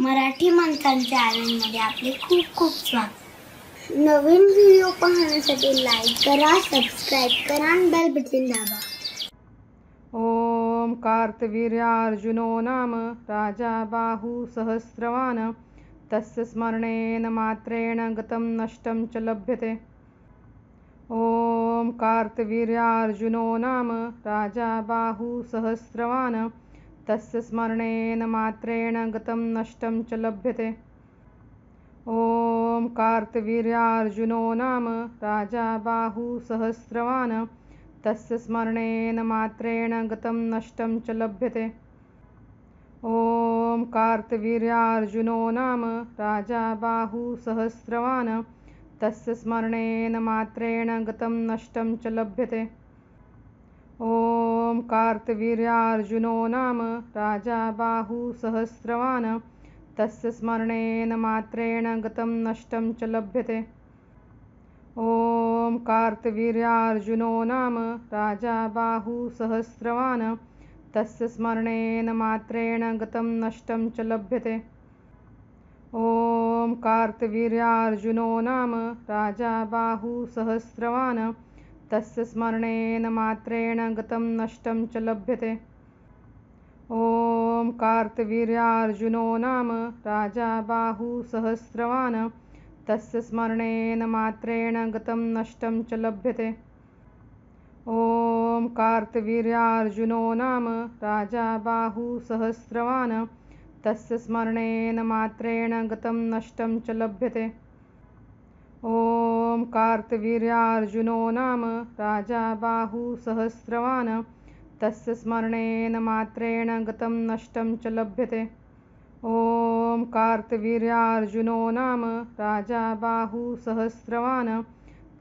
मराठी माणसांच्या आनंदमध्ये आपले खूप खूप स्वागत. नवीन व्हिडिओ पाहण्यासाठी लाईक करा सबस्क्राईब करा आणि बेल बटन दाबा. ॐ कार्तवीर्यार्जुनो नाम राजा बाहुसहस्रवान् तस्य स्मरणेन मात्रेण गतं नष्टं च लभ्यते. ॐ कार्तवीर्यार्जुनो नाम राजा बाहुसहस्रवान् तस्य स्मरणेन मात्रेण गतं नष्टं च लभ्यते। ॐ कार्तवीर्यार्जुनो नाम राजा बाहुसहस्रवान् तस्य स्मरणेन मात्रेण गतं नष्टं च लभ्यते। ॐ कार्तवीर्यार्जुनो नाम राजा बाहुसहस्रवान् तस्य स्मरणेन मात्रेण गतं नष्टं च लभ्यते। ॐ कार्तवीर्यार्जुनो नाम राजा बाहुसहस्रवान् तस्य स्मरणेन मात्रेण गतं नष्टं च लभ्यते। ॐ कार्तवीर्यार्जुनो नाम राजा बाहुसहस्रवान् तस्य स्मरणेन मात्रेण गतं नष्टं च लभ्यते। ॐ कार्तवीर्यार्जुनो नाम राजा बाहुसहस्रवान् तस्य स्मरणेन मात्रेण गतं नष्टं च लभ्यते। ॐ कार्तवीर्यार्जुनो नाम राजा बाहुसहस्रवान् तस्य स्मरणेन मात्रेण गतं नष्टं च लभ्यते। ॐ कार्तवीर्यार्जुनो नाम राजा बाहुसहस्रवान् तस्य स्मरणेन मात्रेण गतं नष्टं च लभ्यते। ॐ कार्तवीर्यार्जुनो नाम राजा बाहुसहस्रवान् तस्य स्मरणेन मात्रेण गतं नष्टं च लभ्यते। ॐ कार्तवीर्यार्जुनो नाम राजा बाहुसहस्रवान्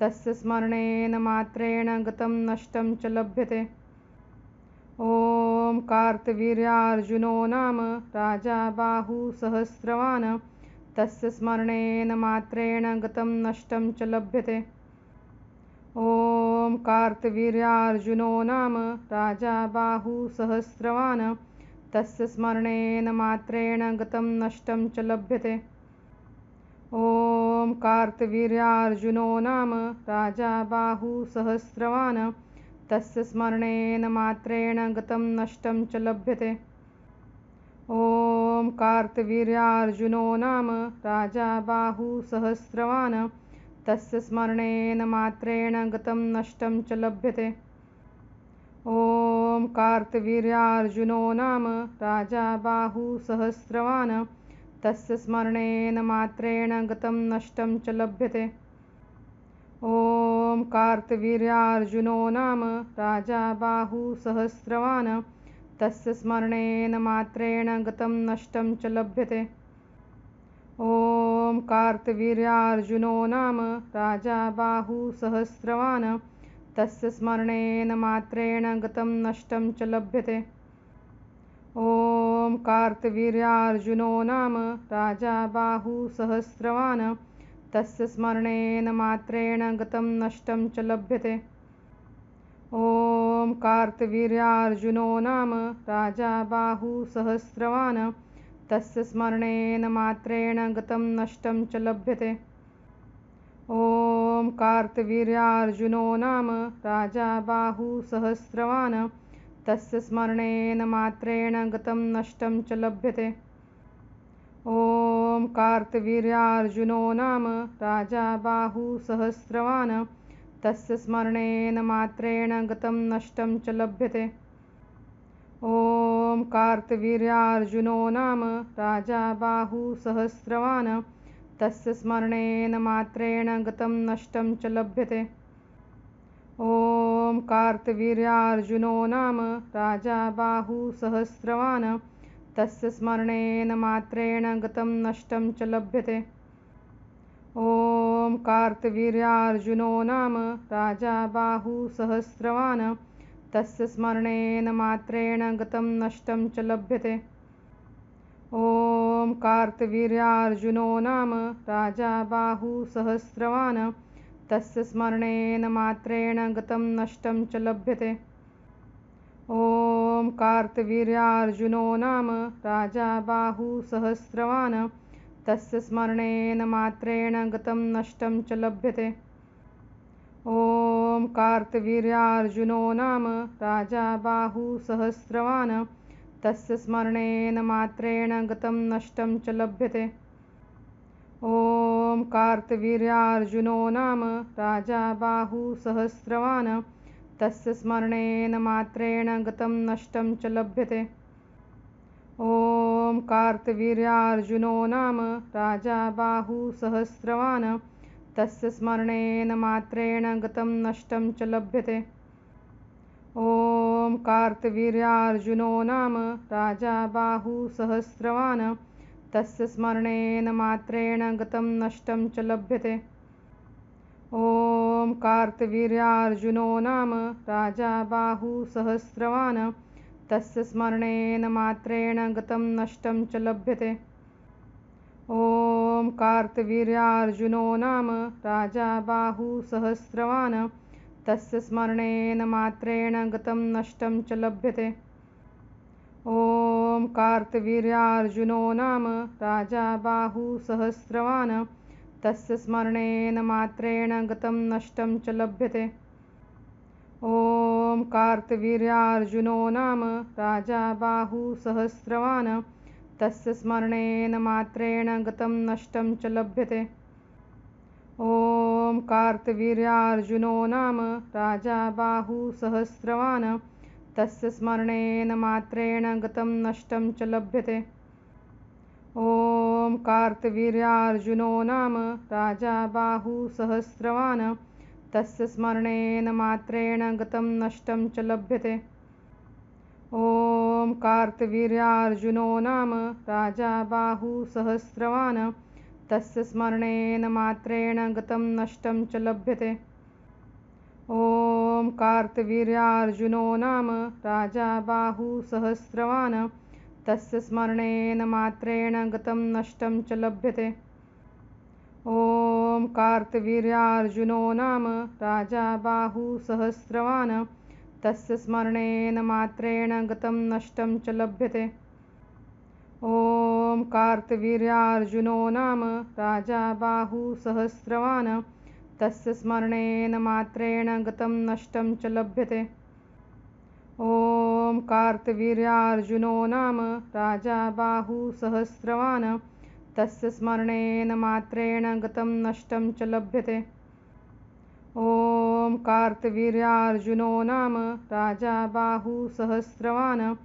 तस्य स्मरणेन मात्रेण गतं नष्टं च लभ्यते। ॐ कार्तवीर्यार्जुनो नाम राजा बाहुसहस्रवान् तस्य स्मरणेन मात्रेण गतं नष्टं च लभ्यते। ॐ कार्तवीर्यार्जुनो नाम राजा बाहुसहस्रवान् तस्य स्मरणेन मात्रेण गतं नष्टं च लभ्यते। ॐ कार्तवीर्यार्जुनो नाम राजा बाहुसहस्रवान् तस्य स्मरणेन मात्रेण गतं नष्टं च लभ्यते। ॐ कार्तवीर्यार्जुनो नाम राजा बाहुसहस्रवान् तस्य स्मरणेन मात्रेण गतं नष्टं च लभ्यते। ॐ कार्तवीर्यार्जुनो नाम राजा बाहुसहस्रवान् तस्य स्मरणेन मात्रेण गतं नष्टं च लभ्यते। ॐ कार्तवीर्यार्जुनो नाम राजा बाहुसहस्रवान् तस्य स्मरणेन मात्रेण गतं नष्टं च लभ्यते। ॐ कार्तवीर्यार्जुनो नाम राजा बाहुसहस्रवान् तस्य स्मरणेन मात्रेण गतं नष्टं च लभ्यते। ॐ कार्तवीर्यार्जुनो नाम राजा बाहुसहस्रवान् तस्य स्मरणेन मात्रेण गतं नष्टं च लभ्यते। ॐ कार्तवीर्यार्जुनो नाम राजा बाहुसहस्रवान् तस्य स्मरणेन मात्रेण गतं नष्टं च लभ्यते। ॐ कार्तवीर्यार्जुनो नाम राजा बाहुसहस्रवान् तस्य स्मरणेन मात्रेण गतं नष्टं च लभ्यते। ॐ कार्तवीर्यार्जुनो नाम राजा बाहुसहस्रवान् तस्य स्मरणेन मात्रेण गतं नष्टं च लभ्यते। ॐ कार्तवीर्यार्जुनो नाम राजा बाहुसहस्रवान् तस्य स्मरणेन मात्रेण गतं नष्टं च लभ्यते। ॐ कार्तवीर्यार्जुनो नाम राजा बाहुसहस्रवान् तस्य स्मरणेन मात्रेण गतं नष्टं च लभ्यते। ॐ कार्तवीर्यार्जुनो नाम राजा बाहुसहस्रवान् तस्य स्मरणेन मात्रेण गतं नष्टं च लभ्यते। ॐ कार्तवीर्यार्जुनो नाम राजा बाहुसहस्रवान् तस्य स्मरणेन मात्रेण गतं नष्टं च लभ्यते। ॐ कार्तवीर्यार्जुनो नाम राजा बाहुसहस्रवान् तस्य स्मरणेन मात्रेण गतं नष्टं च लभ्यते। ॐ कार्तवीर्यार्जुनो नाम राजा बाहुसहस्रवान् तस्य स्मरणेन मात्रेण गतं नष्टं च लभ्यते। ॐ कार्तवीर्यार्जुनो नाम राजा बाहुसहस्रवान् तस्य स्मरणेन मात्रेण गतं नष्टं च लभ्यते। ॐ कार्तवीर्यार्जुनो नाम राजा बाहुसहस्रवान् तस्य स्मरणेन मात्रेण गतं नष्टं च लभ्यते। ॐ कार्तवीर्यार्जुनो नाम राजा बाहुसहस्रवान् तस्य स्मरणेन मात्रेण गतं नष्टं च लभ्यते। ॐ कार्तवीर्यार्जुनो नाम राजा बाहुसहस्रवान् तस्य स्मरणेन मात्रेण गतं नष्टं च लभ्यते। ॐ कार्तवीर्यार्जुनो नाम राजा बाहुसहस्रवान् तस्य स्मरणेन मात्रेण गतं नष्टं च लभ्यते। ॐ कार्तवीर्यार्जुनो नाम राजा बाहुसहस्रवान् तस्य स्मरणेन मात्रेण गतं नष्टं च लभ्यते। ॐ कार्तवीर्यार्जुनो नाम राजा बाहुसहस्रवान् तस्य स्मरणेन मात्रेण गतं नष्टं च लभ्यते। ॐ कार्तवीर्यार्जुनो नाम राजा बाहुसहस्रवान् तस्य स्मरणेन मात्रेण गतं नष्टं च लभ्यते। ॐ कार्तवीर्यार्जुनो नाम राजा बाहुसहस्रवान् तस्य स्मरणेन मात्रेण गतं नष्टं च लभ्यते। ॐ कार्तवीर्यार्जुनो नाम राजा बाहुसहस्रवान् तस्य स्मरणेन मात्रेण गतं नष्टं च लभ्यते। ॐ कार्तवीर्यार्जुनो नाम राजा बाहुसहस्रवान् तस्य स्मरणेन मात्रेण गतं नष्टं च लभ्यते ॐ कार्तवीर्यार्जुनो नाम राजा बाहुसहस्रवान् तस्य स्मरणेन मात्रेण गतं नष्टं च लभ्यते। ॐ कार्तवीर्यार्जुनो नाम राजा बाहुसहस्रवान् तस्य स्मरणेन मात्रेण गतं नष्टं च लभ्यते। ॐ कार्तवीर्यार्जुनो नाम राजा बाहुसहस्रवान् तस्य स्मरणेन मात्रेण गतं नष्टं च लभ्यते। ॐ कार्तवीर्यार्जुनो नाम राजा बाहुसहस्रवान्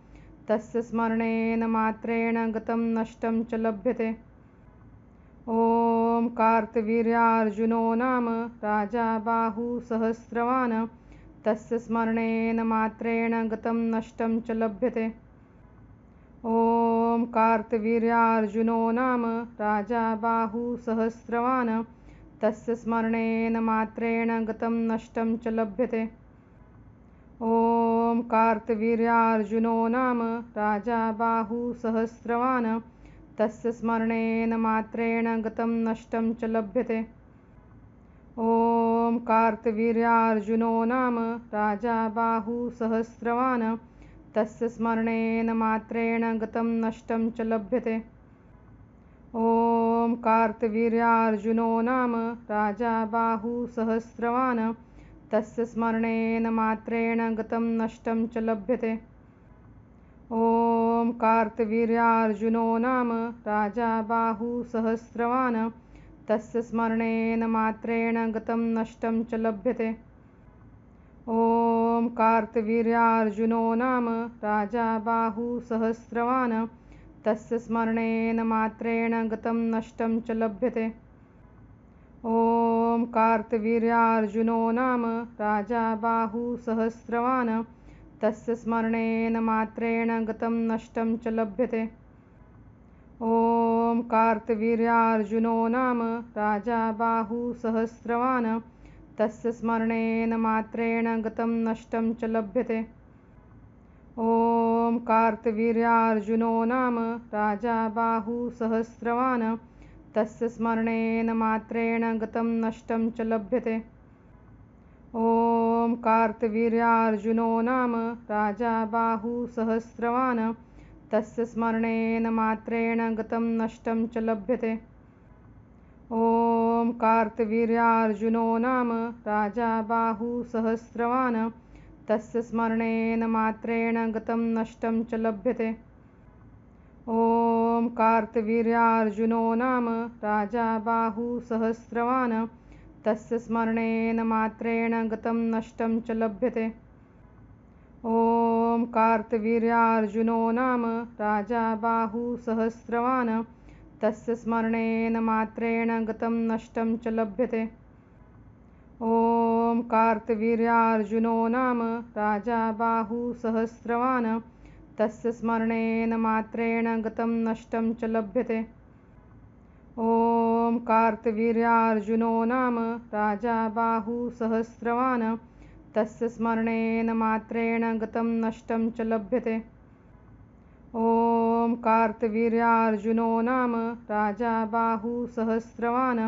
तस्य स्मरणेन मात्रेण गतं नष्टं च लभ्यते। ॐ कार्तवीर्यार्जुनो नाम राजा बाहुसहस्रवान् तस्य स्मरणेन मात्रेण गतं नष्टं च लभ्यते। ॐ कार्तवीर्यार्जुनो नाम राजा बाहुसहस्रवान् तस्य स्मरणेन मात्रेण गतं नष्टं च लभ्यते। ॐ कार्तवीर्यार्जुनो नाम राजा बाहुसहस्रवान् तस्य स्मरणेन मात्रेण गतं नष्टं च लभ्यते। ॐ कार्तवीर्यार्जुनो नाम राजा बाहुसहस्रवान् तस्य स्मरणेन मात्रेण गतं नष्टं च लभ्यते। ॐ कार्तवीर्यार्जुनो नाम राजा बाहुसहस्रवान् तस्य स्मरणेन मात्रेण गतं नष्टं च लभ्यते। ॐ कार्तवीर्यार्जुनो नाम राजा बाहुसहस्रवान् तस्य स्मरणेन मात्रेण गतं नष्टं च लभ्यते। ॐ कार्तवीर्यार्जुनो नाम राजा बाहुसहस्रवान् तस्य स्मरणेन मात्रेण गतं नष्टं च लभ्यते। ॐ कार्तवीर्यार्जुनो नाम राजा बाहुसहस्रवान् तस्य स्मरणेन मात्रेण गतं नष्टं च लभ्यते। ॐ कार्तवीर्यार्जुनो नाम राजा बाहुसहस्रवान् तस्य स्मरणेन मात्रेण गतं नष्टं च लभ्यते। ॐ कार्तवीर्यार्जुनो नाम राजा बाहुसहस्रवान् तस्य स्मरणेन मात्रेण गतं नष्टं च लभ्यते। ॐ कार्तवीर्यार्जुनो नाम राजा बाहुसहस्रवान् तस्य स्मरणेन मात्रेण गतं नष्टं च लभ्यते। ॐ कार्तवीर्यार्जुनो नाम राजा बाहुसहस्रवान् तस्य स्मरणेन मात्रेण गतं नष्टं च लभ्यते। ॐ कार्तवीर्यार्जुनो नाम राजा बाहुसहस्रवान् तस्य स्मरणेन मात्रेण गतं नष्टं च लभ्यते। ॐ कार्तवीर्यार्जुनो नाम राजा बाहुसहस्रवान् तस्य स्मरणेन मात्रेण गतं नष्टं च लभ्यते। ॐ कार्तवीर्यार्जुनो नाम राजा बाहुसहस्रवान् तस्य स्मरणेन मात्रेण गतं नष्टं च लभ्यते। ॐ कार्तवीर्यार्जुनो नाम राजा बाहुसहस्रवान् तस्य स्मरणेन मात्रेण गतं नष्टं च लभ्यते। ॐ कार्तवीर्यार्जुनो नाम राजा बाहुसहस्रवान्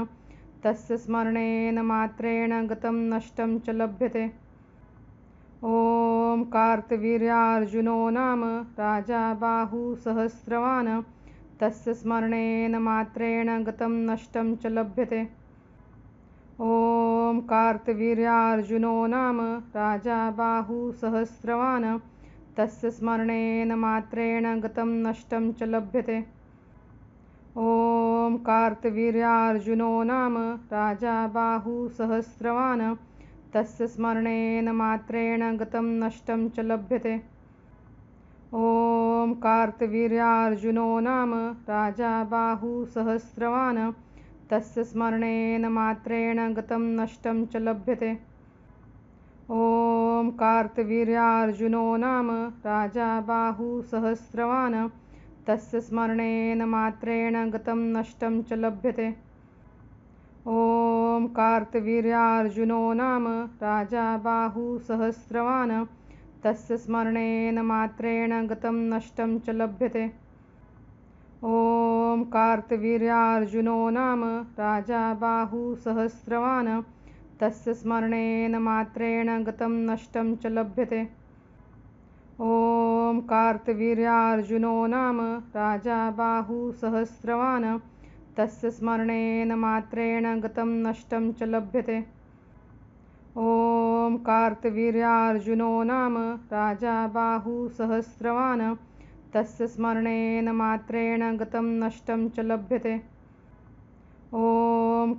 तस्य स्मरणेन मात्रेण गतं नष्टं च लभ्यते। ॐ कार्तवीर्यार्जुनो नाम राजा बाहुसहस्रवान् तस्य स्मरणेन मात्रेण गतं नष्टं च लभ्यते। ॐ कार्तवीर्यार्जुनो नाम राजा बाहुसहस्रवान् तस्य स्मरणेन मात्रेण गतं नष्टं च लभ्यते। ॐ कार्तवीर्यार्जुनो नाम राजा बाहुसहस्रवान् तस्य स्मरणेन मात्रेण गतं नष्टं च लभ्यते। ॐ कार्तवीर्यार्जुनो नाम राजा बाहुसहस्रवान् तस्य स्मरणेन मात्रेण गतं नष्टं च लभ्यते। ॐ कार्तवीर्यार्जुनो नाम राजा बाहुसहस्रवान् तस्य स्मरणेन मात्रेण गतं नष्टं च लभ्यते। ॐ कार्तवीर्यार्जुनो नाम राजा बाहुसहस्रवान् तस्य स्मरणेन मात्रेण गतं नष्टं च लभ्यते। ॐ कार्तवीर्यार्जुनो नाम राजा बाहुसहस्रवान् तस्य स्मरणेन मात्रेण गतं नष्टं च लभ्यते। ॐ कार्तवीर्यार्जुनो नाम राजा बाहुसहस्रवान् तस्य स्मरणेन मात्रेण गतं नष्टं च लभ्यते। ॐ कार्तवीर्यार्जुनो नाम राजा बाहुसहस्रवान् तस्य स्मरणेन मात्रेण गतं नष्टं च लभ्यते।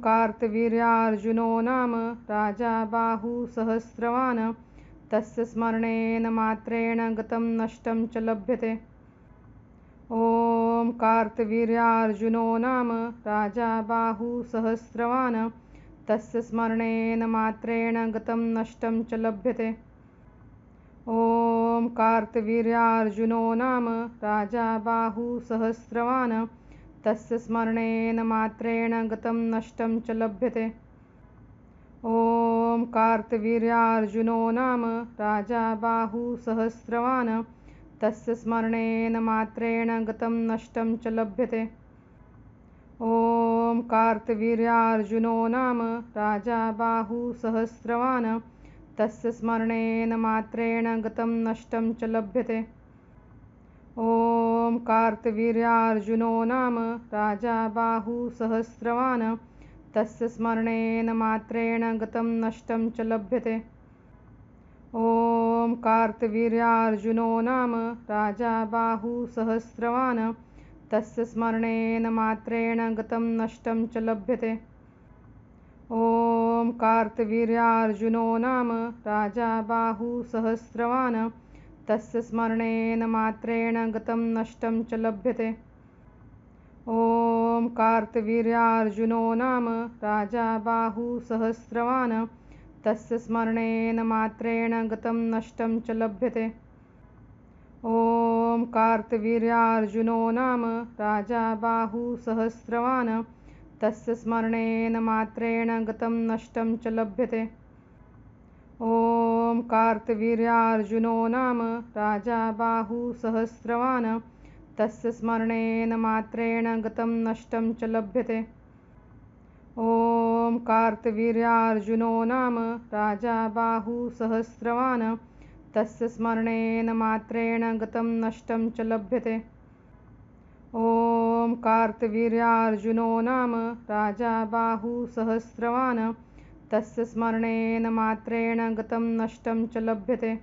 कार्तवीर्यार्जुनो नाम राजा बाहुसहस्रवान् तस्य स्मरणेन मात्रेण गतं नष्टं च लभ्यते। ॐ कार्तवीर्यार्जुनो नाम राजा बाहुसहस्रवान् तस्य स्मरणेन मात्रेण गतं नष्टं च लभ्यते। ॐ कार्तवीर्यार्जुनो नाम राजा बाहुसहस्रवान् तस्य स्मरणेन मात्रेण गतं नष्टं च लभ्यते। ॐ कार्तवीर्यार्जुनो नाम राजा बाहुसहस्रवान् तस्य स्मरणेन मात्रेण गतं नष्टं च लभ्यते। ॐ कार्तवीर्यार्जुनो नाम राजा बाहुसहस्रवान् तस्य स्मरणेन मात्रेण गतं नष्टं च लभ्यते। ॐ कार्तवीर्यार्जुनो नाम राजा बाहुसहस्रवान् तस्य स्मरणेन मात्रेण गतं नष्टं च लभ्यते। ॐ कार्तवीर्यार्जुनो नाम राजा बाहुसहस्रवान् तस्य स्मरणेन मात्रेण गतं नष्टं च लभ्यते। ॐ कार्तवीर्यार्जुनो नाम राजा बाहुसहस्रवान् तस्य स्मरणेन मात्रेण गतं नष्टं च लभ्यते। ॐ कार्तवीर्यार्जुनो नाम राजा बाहुसहस्रवान् तस्य स्मरणेन मात्रेण गतं नष्टं च लभ्यते। ॐ कार्तवीर्यार्जुनो नाम राजा बाहुसहस्रवान् तस्य स्मरणेन मात्रेण गतं नष्टं च लभ्यते। ॐ कार्तवीर्यार्जुनो नाम राजा बाहुसहस्रवान् तस्य स्मरणेन मात्रेण गतं नष्टं च लभ्यते। ॐ कार्तवीर्यार्जुनो नाम राजा बाहुसहस्रवान् तस्य स्मरणेन मात्रेण गतं नष्टं च लभ्यते। ॐ कार्तवीर्यार्जुनो नाम राजा बाहुसहस्रवान् तस्य स्मरणेन मात्रेण गतं नष्टं च लभ्यते।